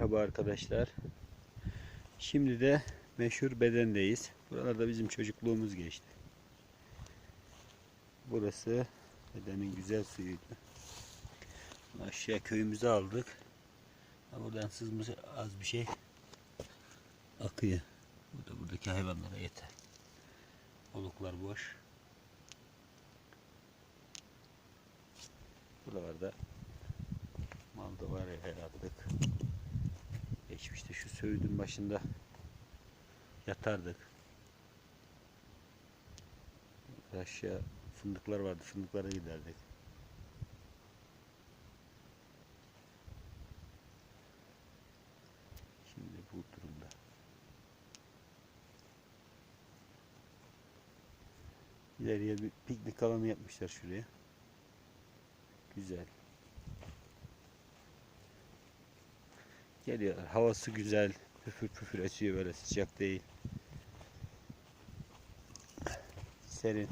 Merhaba arkadaşlar. Şimdi de meşhur bedendeyiz. Buralarda bizim çocukluğumuz geçti. Burası bedenin güzel suyuydu. Aşağı köyümüze aldık. Buradan sızmış az bir şey akıyor. Bu da buradaki hayvanlara yeter. Oluklar boş. Buralarda mal da var ya herhalde. Geçmişte şu söğüdün başında yatardık. Aşağı fındıklar vardı. Fındıklara giderdik. Şimdi bu durumda. İleriye bir piknik alanı yapmışlar şuraya. Güzel. Geliyorlar. Havası güzel. Püfür püfür esiyor böyle sıcak değil. Serin.